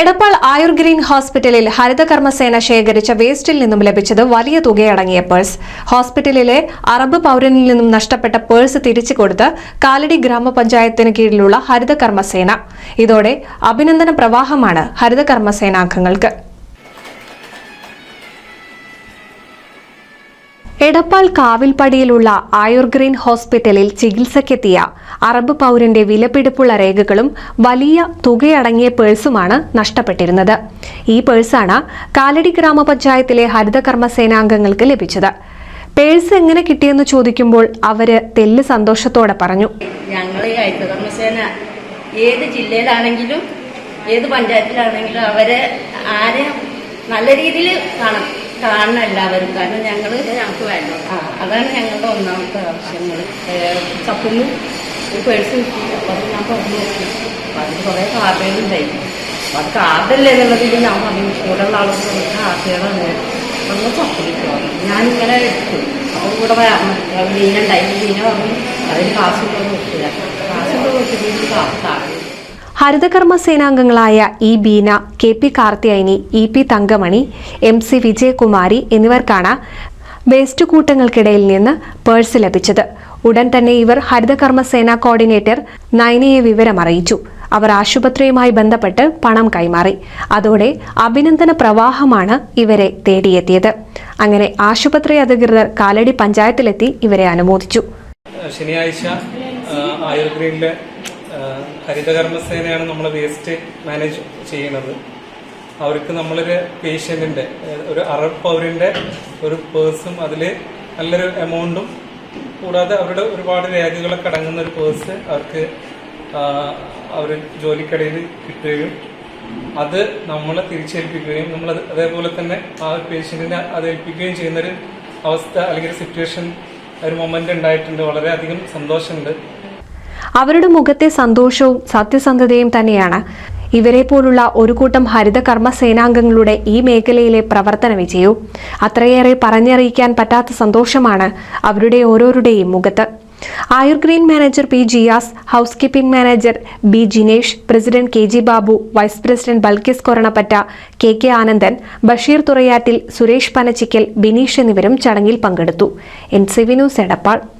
എടപ്പാൾ ആയുർ green ഹോസ്പിറ്റലിൽ ഹരിതകർമ്മസേന ശേഖരിച്ച വേസ്റ്റിൽ നിന്നും ലഭിച്ചത് വലിയ തുകയടങ്ങിയ പേഴ്സ്. ഹോസ്പിറ്റലിലെ അറബ് പൗരനിൽ നിന്നും നഷ്ടപ്പെട്ട പേഴ്സ് തിരിച്ചു കൊടുത്ത് കാലടി ഗ്രാമപഞ്ചായത്തിന് കീഴിലുള്ള ഹരിതകർമ്മസേന. ഇതോടെ അഭിനന്ദന പ്രവാഹമാണ് ഹരിതകർമ്മസേനാംഗങ്ങൾക്ക്. എടപ്പാൾ കാവിൽപ്പടിയിലുള്ള ആയുർഗ്രീൻ ഹോസ്പിറ്റലിൽ ചികിത്സയ്ക്കെത്തിയ അറബ് പൗരന്റെ വിലപിടിപ്പുള്ള രേഖകളും വലിയ തുകയടങ്ങിയ പേഴ്സുമാണ് നഷ്ടപ്പെട്ടിരുന്നത്. ഈ പേഴ്സാണ് കാലടി ഗ്രാമപഞ്ചായത്തിലെ ഹരിതകർമ്മ സേനാംഗങ്ങൾക്ക് ലഭിച്ചത്. പേഴ്സ് എങ്ങനെ കിട്ടിയെന്ന് ചോദിക്കുമ്പോൾ അവർ തെല്ല് സന്തോഷത്തോടെ പറഞ്ഞു. ഞങ്ങൾ ഹരിതകർമ്മസേന ഏത് ജില്ലയിലാണെങ്കിലും ഏത് പഞ്ചായത്തിലാണെങ്കിലും അവരെ ആരെ നല്ല രീതിയിൽ കാണണം. കാണണം എല്ലാവരും കാരണം ഞങ്ങൾ ഞങ്ങൾക്ക് വേണ്ട ആ. അതാണ് ഞങ്ങളുടെ ഒന്നാമത്തെ ആവശ്യങ്ങൾ ചപ്പുന്നു ഒരു പേഴ്സ് കിട്ടി. അപ്പോൾ അത് ഞാൻ പറഞ്ഞു നോക്കി. അതിന് കുറേ കാർഡുകളുണ്ടായിരുന്നു അപ്പം അത് കാർഡല്ലേ എന്നുള്ളതിൽ ഞാൻ പറഞ്ഞു. കൂടെയുള്ള ആളുകൾ കുറേ കാർഡുകളാണ്. നമ്മൾ ചപ്പിലിട്ടോ ഞാനിങ്ങനെ എടുത്തു. അപ്പം കൂടെ വരണം മീന പറഞ്ഞു അതിന് കാശുണ്ടോ നോക്കില്ല. കാശുണ്ടോ നോക്കിയിട്ട് കാർഡ് ഹരിതകർമ്മ സേനാംഗങ്ങളായ E Beena K P Karthiyayani E P Thankamani M C Vijayakumari എന്നിവർക്കാണ് വേസ്റ്റ് കൂട്ടങ്ങൾക്കിടയിൽ നിന്ന് പേഴ്സ് ലഭിച്ചത്. ഉടൻ തന്നെ ഇവർ ഹരിതകർമ്മ സേനാ കോർഡിനേറ്റർ നയനയെ വിവരം അറിയിച്ചു അവർ ആശുപത്രിയുമായി ബന്ധപ്പെട്ട് പണം കൈമാറി. അതോടെ അഭിനന്ദന പ്രവാഹമാണ് ഇവരെ തേടിയെത്തിയത്. അങ്ങനെ ആശുപത്രി അധികൃതർ കാലടി പഞ്ചായത്തിലെത്തി ഇവരെ അനുമോദിച്ചു. ശനിയാഴ്ച ആയുർ ഗ്രീനിലെ ഹരിതകർമ്മസേനയാണ് നമ്മൾ വേസ്റ്റ് മാനേജ് ചെയ്യുന്നത്. അവർക്ക് നമ്മളൊരു പേഷ്യന്റിന്റെ ഒരു അറബ് പൗരന്റെ ഒരു പേഴ്സും അതിൽ നല്ലൊരു എമൗണ്ടും കൂടാതെ അവരുടെ ഒരുപാട് രേഖകളൊക്കെ അടങ്ങുന്ന ഒരു പേഴ്സ് അവർക്ക് അവർ ജോലിക്കിടയിൽ കിട്ടുകയും അത് നമ്മളെ തിരിച്ചേൽപ്പിക്കുകയും നമ്മൾ അതേപോലെ തന്നെ ആ പേഷ്യന്റിനെ അത് ഏൽപ്പിക്കുകയും ചെയ്യുന്നൊരു അവസ്ഥ അല്ലെങ്കിൽ സിറ്റുവേഷൻ ഒരു മൊമെന്റ് ഉണ്ടായിട്ടുണ്ട്. വളരെയധികം സന്തോഷമുണ്ട്. അവരുടെ മുഖത്തെ സന്തോഷവും സത്യസന്ധതയും തന്നെയാണ്. ഇവരെ പോലുള്ള ഒരു കൂട്ടം ഹരിതകർമ്മ സേനാംഗങ്ങളുടെ ഈ മേഖലയിലെ പ്രവർത്തന വിജയവും അത്രയേറെ പറഞ്ഞറിയിക്കാൻ പറ്റാത്ത സന്തോഷമാണ് അവരുടെ ഓരോരുടെയും മുഖത്ത്. Ayur green manager P Jiyas housekeeping manager B Jinesh president K G Babu vice president Balkis Koranappatta K K Anandan Basheer Thurayattil Suresh Panachikkal Bineesh എന്നിവരും ചടങ്ങിൽ പങ്കെടുത്തു. N C V Edappal.